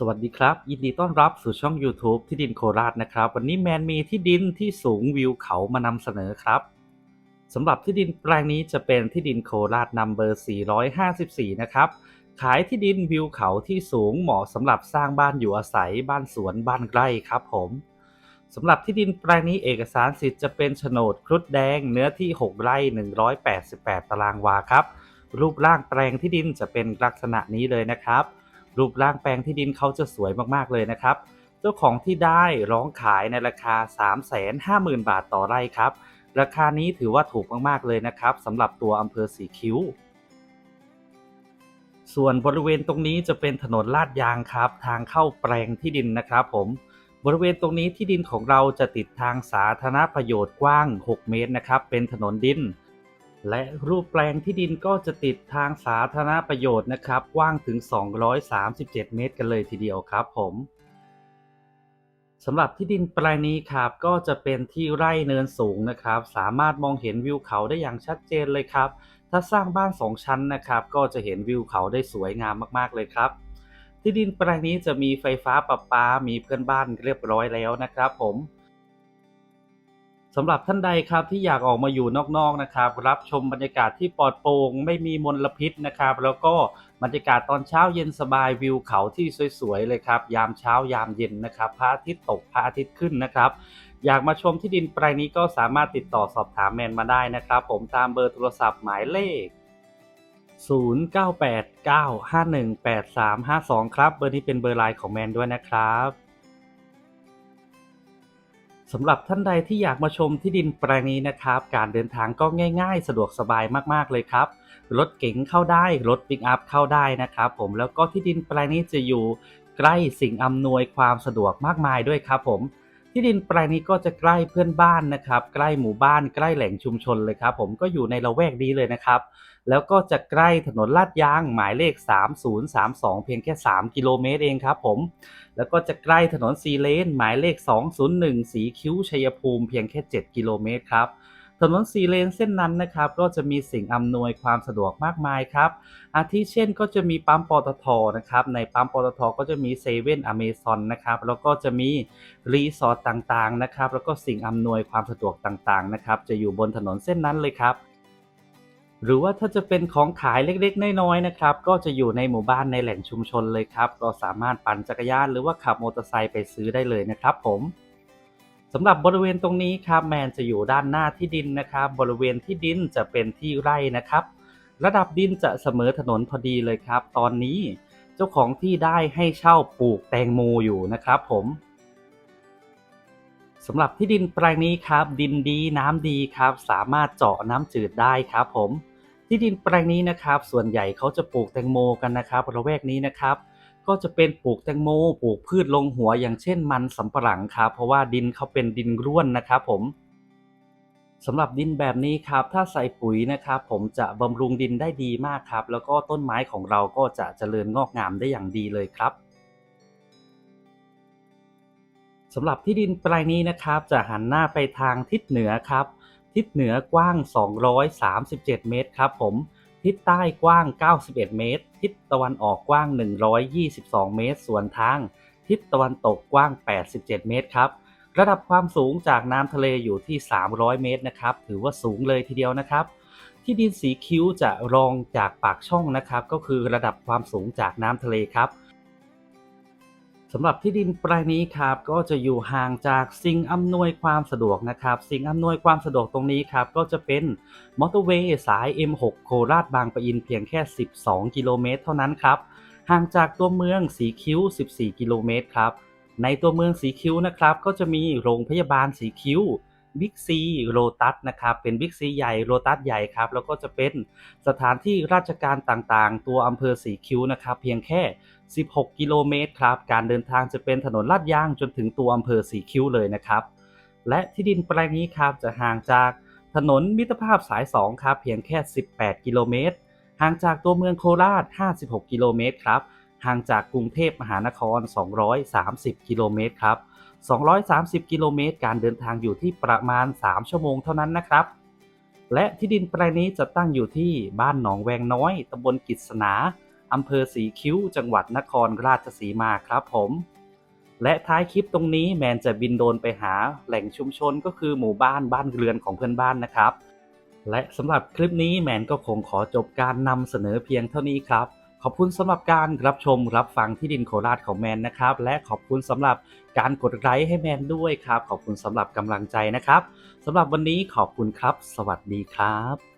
สวัสดีครับ ยินดีต้อนรับสู่ช่อง YouTube ที่ดินโคราชนะครับ วันนี้แมนมีที่ดินที่สูงวิวเขามานำเสนอครับสำหรับที่ดินแปลงนี้จะเป็นที่ดินโคราชนัมเบอร์ 454 นะครับ ขายที่ดินวิวเขาที่สูงเหมาะสำหรับสร้างบ้านอยู่อาศัยบ้านสวนบ้านไร่ครับผมสำหรับที่ดินแปลงนี้เอกสารสิทธิ์จะเป็นโฉนดครุฑแดงเนื้อที่ 6 ไร่ 188 ตารางวาครับ รูปร่างแปลงที่ดินจะเป็นลักษณะนี้เลยนะครับ รูปร่างแปลงที่ดินเขาจะสวยมากๆเลยนะครับ เจ้าของที่ได้ร้องขายในราคา 350,000 บาทต่อไร่ครับ ราคานี้ถือว่าถูกมากๆเลยนะครับสำหรับตัวอำเภอสีคิ้ว ส่วนบริเวณตรงนี้จะเป็นถนนลาดยางครับ ทางเข้าแปลงที่ดินนะครับผมบริเวณตรงนี้ที่ดินของเราจะติดทางสาธารณประโยชน์กว้าง 6 เมตรนะครับ เป็นถนนดิน และรูปแปลงที่ดินก็จะติดทางสาธารณประโยชน์นะครับ กว้างถึง 237 เมตรกันเลยทีเดียวครับผมสำหรับที่ดินแปลงนี้ครับ ก็จะเป็นที่ไร่เนินสูงนะครับ สามารถมองเห็นวิวเขาได้อย่างชัดเจนเลยครับ ถ้าสร้างบ้าน 2 ชั้นนะครับ ก็จะเห็นวิวเขาได้สวยงามมากๆเลยครับ ที่ดินแปลงนี้จะมีไฟฟ้าประปา มีเพื่อนบ้านเรียบร้อยแล้วนะครับผม สำหรับท่านใดครับที่อยากออกมาอยู่นอกๆนะครับ รับชมบรรยากาศที่ปลอดโปร่งไม่มีมลพิษนะครับ แล้วก็บรรยากาศตอนเช้าเย็นสบายวิวเขาที่สวยๆเลยครับ ยามเช้ายามเย็นนะครับพระอาทิตย์ตกพระอาทิตย์ขึ้นนะครับ อยากมาชมที่ดินแปลงนี้ก็สามารถติดต่อสอบถามแมนมาได้นะครับ ผมตามเบอร์โทรศัพท์หมายเลข 0989518352 ครับ เบอร์นี้เป็นเบอร์ไลน์ของแมนด้วยนะครับ สำหรับท่านใดที่อยากมาชมที่ดินแปลงนี้นะครับ การเดินทางก็ง่าย ๆ สะดวกสบายมากๆเลยครับ รถเก๋งเข้าได้ รถปิกอัพเข้าได้นะครับผมแล้วก็ที่ดินแปลงนี้จะอยู่ใกล้สิ่งอำนวยความสะดวกมากมายด้วยครับผม ที่ดินแปลงนี้ก็จะใกล้เพื่อนบ้านนะครับ ใกล้หมู่บ้าน ใกล้แหล่งชุมชนเลยครับ ผมก็อยู่ในละแวกนี้เลยนะครับ แล้วก็จะใกล้ถนนลาดยางหมายเลข 3032 เพียงแค่ 3 กิโลเมตรเองครับผม แล้วก็จะใกล้ถนนซีเลน หมายเลข 201 สีคิ้วชัยภูมิเพียงแค่ 7 กิโลเมตรครับถนนซีเลนเส้นนั้นนะครับก็จะมีสิ่งอำนวยความสะดวกมากมายครับ อาทิเช่นก็จะมีปั๊มปตทนะครับ ในปั๊มปตทก็จะมีเซเว่นอเมซอนนะครับ แล้วก็จะมีรีสอร์ทต่างๆนะครับ แล้วก็สิ่งอำนวยความสะดวกต่างๆนะครับ จะอยู่บนถนนเส้นนั้นเลยครับ หรือว่าถ้าจะเป็นของขายเล็กๆ น้อยๆนะครับ ก็จะอยู่ในหมู่บ้านในแหล่งชุมชนเลยครับ ก็สามารถปั่นจักรยานหรือว่าขับมอเตอร์ไซค์ไปซื้อได้เลยนะครับผมสำหรับบริเวณตรงนี้ครับแมนจะอยู่ด้านหน้าที่ดินนะครับ บริเวณที่ดินจะเป็นที่ไร่นะครับ ระดับดินจะเสมอถนนพอดีเลยครับ ตอนนี้ เจ้าของที่ได้ให้เช่าปลูกแตงโมอยู่นะครับผม สำหรับที่ดินแปลงนี้ครับ ดินดีน้ำดีครับ สามารถเจาะน้ำจืดได้ครับผม ที่ดินแปลงนี้นะครับ ส่วนใหญ่เขาจะปลูกแตงโมกันนะครับระแวกนี้นะครับ ก็จะเป็นปลูกแตงโมปลูกพืชลงหัวอย่างเช่นมันสำปะหลังครับ เพราะว่าดินเขาเป็นดินร่วนนะครับผมสำหรับดินแบบนี้ครับ ถ้าใส่ปุ๋ยนะครับ ผมจะบำรุงดินได้ดีมากครับ แล้วก็ต้นไม้ของเราก็จะเจริญงอกงามได้อย่างดีเลยครับ สำหรับที่ดินแปลงนี้นะครับ จะหันหน้าไปทางทิศเหนือครับ ทิศเหนือกว้าง 237 เมตรครับผม ทิศใต้กว้าง 91 เมตร ทิศตะวันออกกว้าง 122 เมตร ส่วนทาง ทิศตะวันตกกว้าง 87 เมตรครับ ระดับความสูงจากน้ำทะเลอยู่ที่ 300 เมตรนะครับ ถือว่าสูงเลยทีเดียวนะครับ ที่ดินสีคิ้วจะรองจากปากช่องนะครับ ก็คือระดับความสูงจากน้ำทะเลครับ สำหรับที่ดินแปลงนี้ครับก็จะอยู่ห่างจากสิ่งอำนวยความสะดวกนะครับสิ่งอำนวยความสะดวกตรงนี้ครับก็จะเป็นมอเตอร์เวย์สาย M6 โคราชบางปะอินเพียงแค่ 12 กิโลเมตรเท่านั้นครับห่างจากตัวเมืองสีคิ้ว 14 กิโลเมตรครับในตัวเมืองสีคิ้วนะครับก็จะมีโรงพยาบาลสีคิ้ว บิ๊กซีโรตัสนะครับ เป็นบิ๊กซีใหญ่โรตัสใหญ่ครับ แล้วก็จะเป็นสถานที่ราชการต่างๆ ตัวอำเภอสีคิ้วนะครับ เพียงแค่ 16 กิโลเมตรครับ การเดินทางจะเป็นถนนลาดยางจนถึงตัวอำเภอสีคิ้วเลยนะครับ และที่ดินแปลงนี้ครับจะห่างจากถนนมิตรภาพสาย 2 ครับ เพียงแค่ 18 กิโลเมตร ห่างจากตัวเมืองโคราช 56 กิโลเมตรครับ ห่างจากกรุงเทพมหานคร 230 กิโลเมตรครับ 230 กิโลเมตร การเดินทางอยู่ที่ประมาณ 3 ชั่วโมงเท่านั้นนะครับ และที่ดินแปลงนี้จะตั้งอยู่ที่บ้านหนองแวงน้อยตำบลกิษณาอำเภอสีคิ้ว จังหวัดนครราชสีมาครับผม และท้ายคลิปตรงนี้แมนจะบินโดนไปหาแหล่งชุมชนก็คือหมู่บ้านบ้านเรือนของเพื่อนบ้านนะครับ และสำหรับคลิปนี้แมนก็คงขอจบการนำเสนอเพียงเท่านี้ครับ อบคุณสำหรับการรับชมรับฟังที่ดินโคราชของแมนนะครับ และขอบคุณสำหรับการกดไลค์ให้แมนด้วยครับ ขอบคุณสำหรับกำลังใจนะครับสำหรับวันนี้ขอบคุณครับ สวัสดีครับ